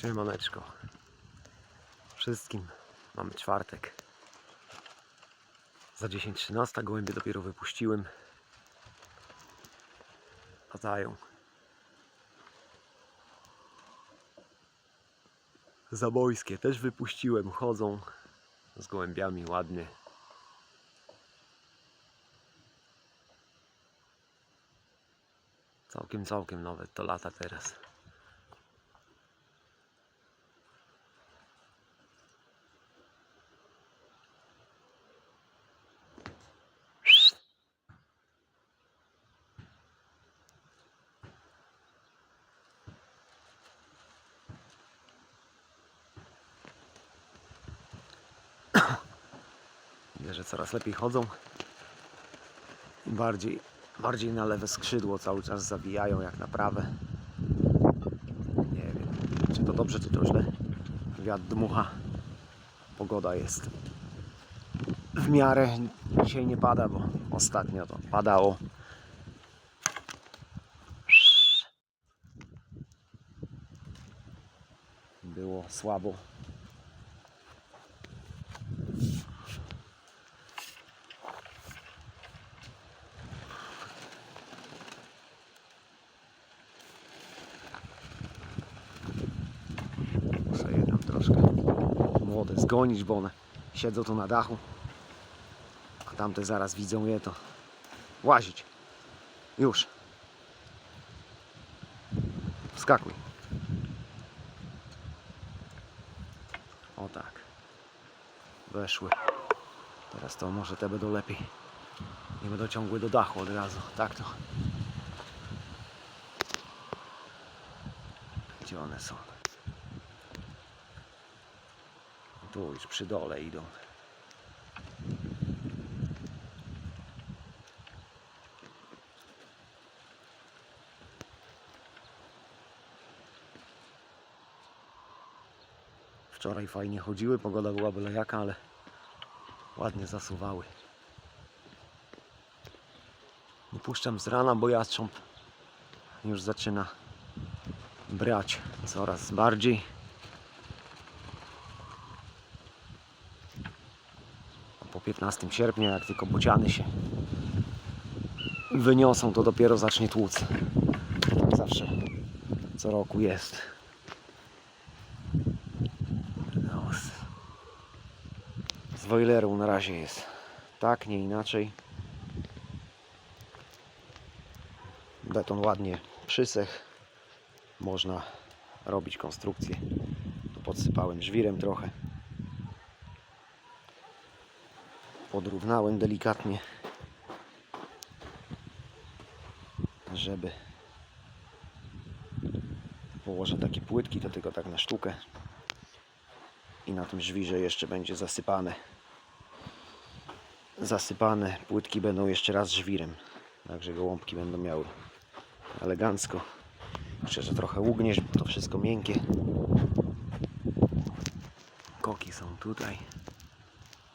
Siemaneczko. Wszystkim mamy czwartek. Za 10.13 gołębie dopiero wypuściłem. Latają. Zabojskie też wypuściłem, chodzą z gołębiami ładnie. Całkiem, całkiem nowe to lata teraz. Że coraz lepiej chodzą. Bardziej, bardziej na lewe skrzydło cały czas zawijają jak na prawe. Nie wiem, czy to dobrze, czy to źle. Wiatr dmucha. Pogoda jest w miarę. Dzisiaj nie pada, bo ostatnio to padało. Było słabo. Muszę je tam troszkę zgonić, bo one siedzą tu na dachu. A tamte zaraz widzą je to łazić. Już. Wskakuj. O tak. Weszły. Teraz to może te będą lepiej. Nie będą ciągły do dachu od razu. Tak to. Gdzie one są? Tu już przy dole idą. Wczoraj fajnie chodziły, pogoda była byle jaka, ale ładnie zasuwały. Nie puszczam z rana, bo jastrząb już zaczyna brać coraz bardziej. po 15 sierpnia, jak tylko bociany się wyniosą, to dopiero zacznie tłuc. Tak zawsze co roku jest. No, z, z na razie jest tak, nie inaczej. Beton ładnie przysech. Można robić konstrukcję. Tu podsypałem żwirem trochę. Podrównałem delikatnie, żeby położę takie płytki, to tylko tak na sztukę i na tym żwirze jeszcze będzie zasypane. Zasypane płytki będą jeszcze raz żwirem także gołąbki będą miały elegancko. Jeszcze, że trochę ugniesz, bo to wszystko miękkie. Koki są tutaj.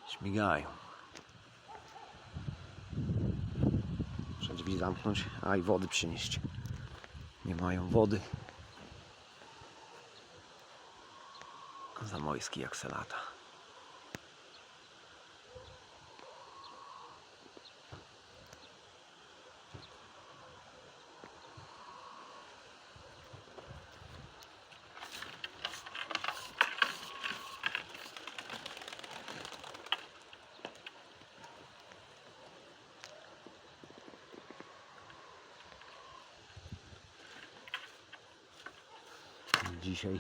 Śmigają drzwi zamknąć, a i wody przynieść. Nie mają wody. Zamojski jak se lata. Dzisiaj,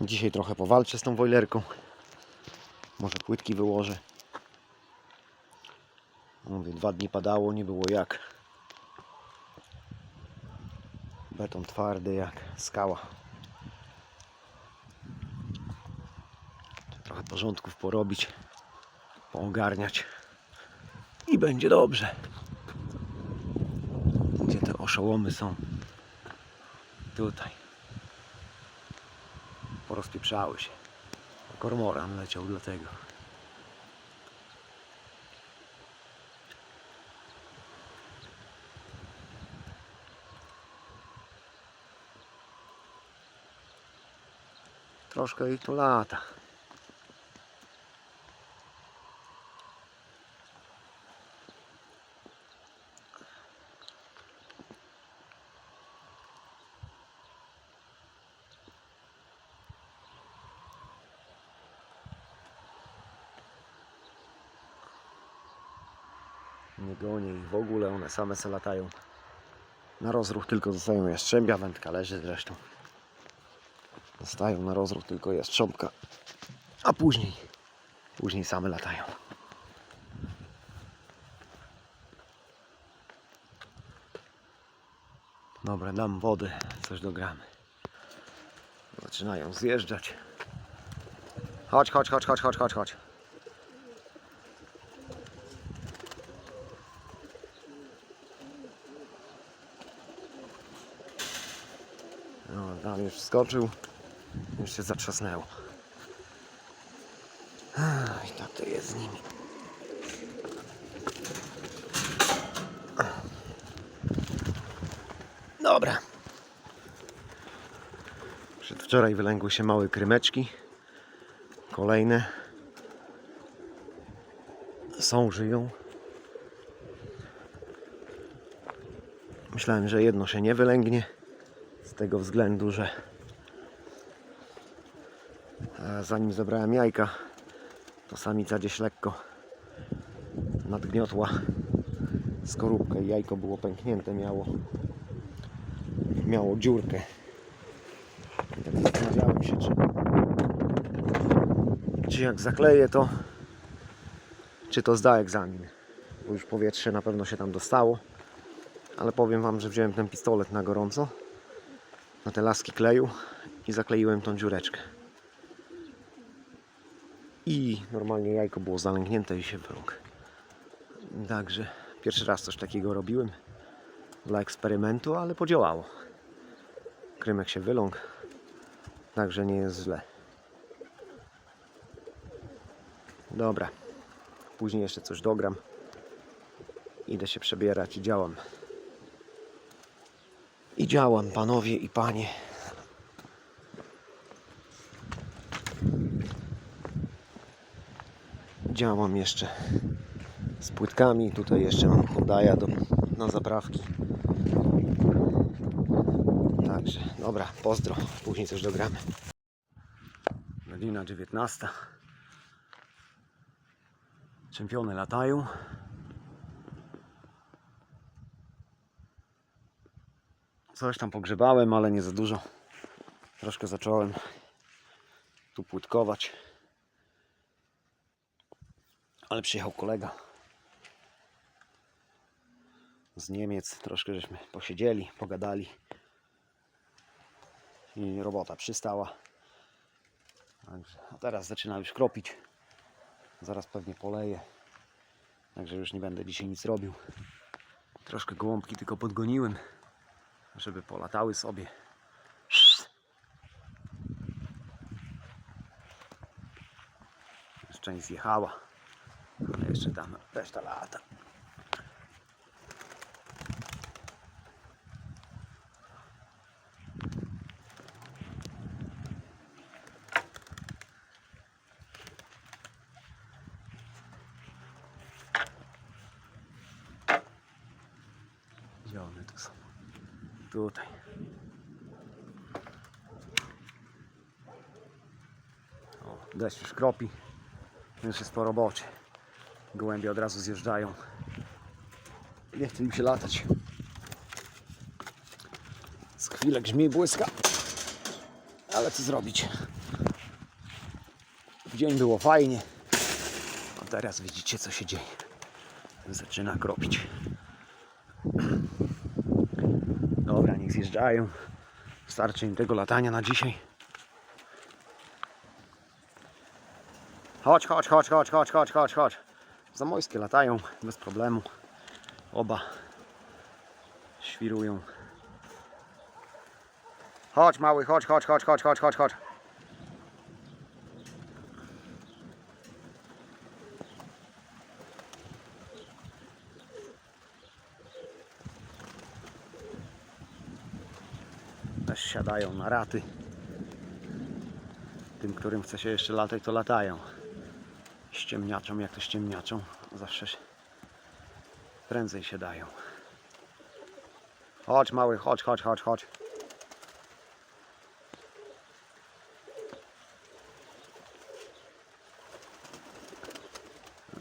dzisiaj trochę powalczę z tą wojlerką. Może płytki wyłożę. Mówię, dwa dni padało, nie było jak. Beton twardy jak skała. Trochę porządków porobić, poogarniać i będzie dobrze. Gdzie te oszołomy są? Tutaj porozpieprzały się. Kormoran leciał dlatego. troszkę ich tu lata. Nie gonię ich w ogóle, one same se latają. Na rozruch tylko zostają jastrzębia, wędka leży zresztą. Zostają na rozruch tylko jastrząbka, a później, później same latają. Dobra, dam wody, coś dogramy. Zaczynają zjeżdżać. Chodź, chodź, chodź, chodź, chodź, chodź, chodź. No, tam już wskoczył. Już się zatrzasnęło. I tak to jest z nimi. Dobra. Przedwczoraj wylęgły się małe krymeczki. Kolejne. Są, żyją. Myślałem, że jedno się nie wylęgnie. Tego względu, że zanim zebrałem jajka, to samica gdzieś lekko nadgniotła skorupkę i jajko było pęknięte, miało miało dziurkę. I tak zastanawiałem się, czy, czy jak zakleję to, czy to zda egzamin. Bo już powietrze na pewno się tam dostało. Ale powiem Wam, że wziąłem ten pistolet na gorąco na te laski kleju i zakleiłem tą dziureczkę. I normalnie jajko było zalęgnięte i się wyląkł. Także pierwszy raz coś takiego robiłem dla eksperymentu, ale podziałało. Krymek się wyląkł, także nie jest źle. Dobra, później jeszcze coś dogram. Idę się przebierać i działam. I działam, panowie i panie. Działam jeszcze z płytkami. Tutaj jeszcze mam Hondaja do, na zaprawki. Także, dobra, pozdro. Później coś dogramy. Godzina 19. Czempiony latają. Coś tam pogrzebałem, ale nie za dużo. Troszkę zacząłem tu płytkować. Ale przyjechał kolega z Niemiec. Troszkę żeśmy posiedzieli, pogadali. I robota przystała. Także, a teraz zaczyna już kropić. Zaraz pewnie poleję. Także już nie będę dzisiaj nic robił. Troszkę gołąbki tylko podgoniłem żeby polatały sobie. Część zjechała, ale jeszcze tam reszta lata. Gdzie one tu są? Tutaj. O, deszcz już kropi. Już jest po robocie. Gołębie od razu zjeżdżają. Nie chce im się latać. Z chwilę grzmi błyska. Ale co zrobić? W dzień było fajnie. A teraz widzicie co się dzieje. Zaczyna kropić. Dobra, niech zjeżdżają. Starczy im tego latania na dzisiaj. Chodź, chodź, chodź, chodź, chodź, chodź, chodź, chodź. Zamojskie latają bez problemu. Oba świrują. Chodź mały, chodź, chodź, chodź, chodź, chodź, chodź, chodź. Też siadają na raty. Tym, którym chce się jeszcze latać, to latają. Ściemniaczą, jak to ściemniaczą, zawsze prędzej się dają. Chodź mały, chodź, chodź, chodź, chodź.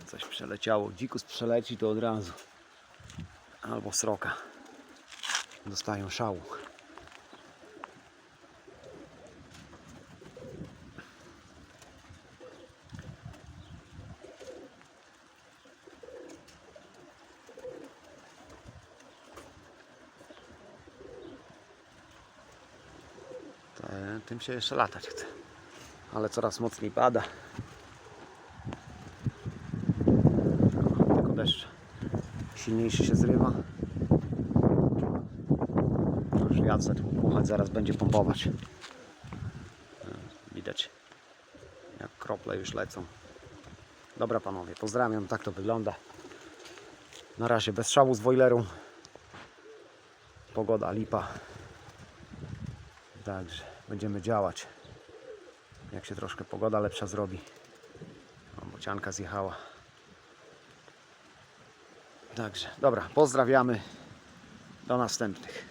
Coś przeleciało. Dzikus przeleci to od razu. Albo sroka. Dostają szału. Tym się jeszcze latać chce. Ale coraz mocniej pada. O, Tylko deszcz silniejszy się zrywa. Już wiatr zaczął puchać, zaraz będzie pompować. E, Widać jak krople już lecą. Dobra panowie, pozdrawiam, tak to wygląda. Na razie bez szału z boilerą. Pogoda lipa. Także będziemy działać. Jak się troszkę pogoda lepsza zrobi. O, bocianka zjechała. Także, dobra, pozdrawiamy. Do następnych.